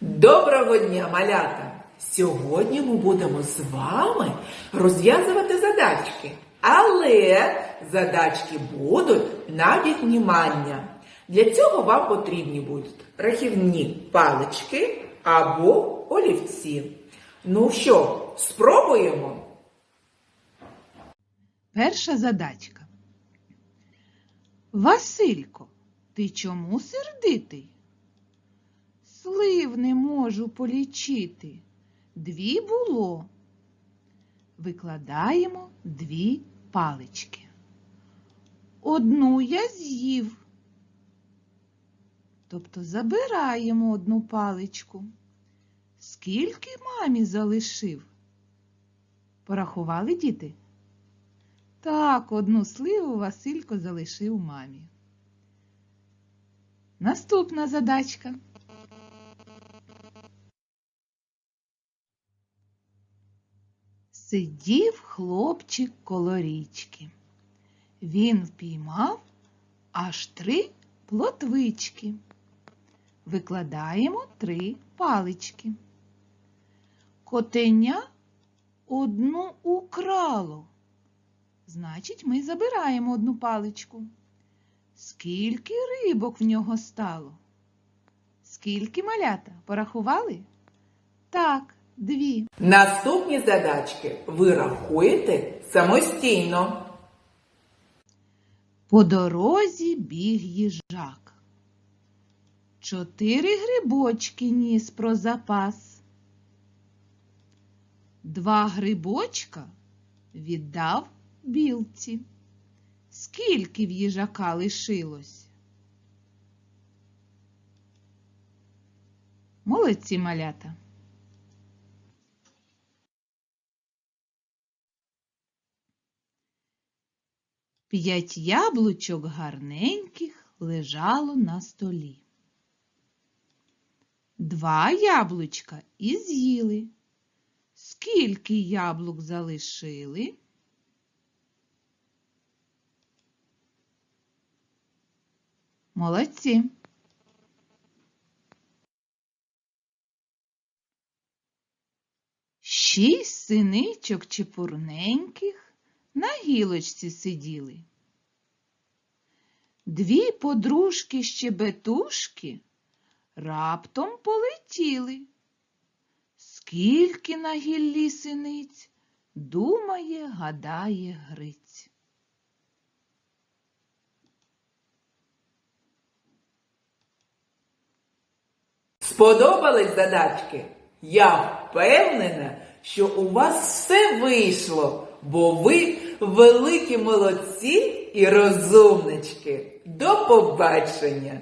Доброго дня, малята! Сьогодні ми будемо з вами розв'язувати задачки. Але задачки будуть на віднімання. Для цього вам потрібні будуть рахівні палички або олівці. Ну що, спробуємо? Перша задачка. Василько, ти чому сердитий? Можу полічити. Дві було. Викладаємо дві палички. Одну я з'їв. Тобто забираємо одну паличку. Скільки мамі залишив? Порахували діти? Так, одну сливу Василько залишив мамі. Наступна задачка. Сидів хлопчик коло річки. Він впіймав аж три плотвички. Викладаємо три палички. Котеня одну украло. Значить, ми забираємо одну паличку. Скільки рибок в нього стало? Скільки малята? Порахували? Так, дві. Наступні задачки ви рахуєте самостійно. По дорозі біг їжак. Чотири грибочки ніс про запас. Два грибочка віддав білці. Скільки в їжака лишилось? Молодці малята. П'ять яблучок гарненьких лежало на столі. Два яблучка і з'їли. Скільки яблук залишили? Молодці. Шість синичок чепурненьких на гілочці сиділи. Дві подружки щебетушки раптом полетіли. Скільки на гіллі синиць думає, гадає Гриць. Сподобались задачки? Я впевнена, що у вас все вийшло, бо ви великі молодці і розумнички. До побачення!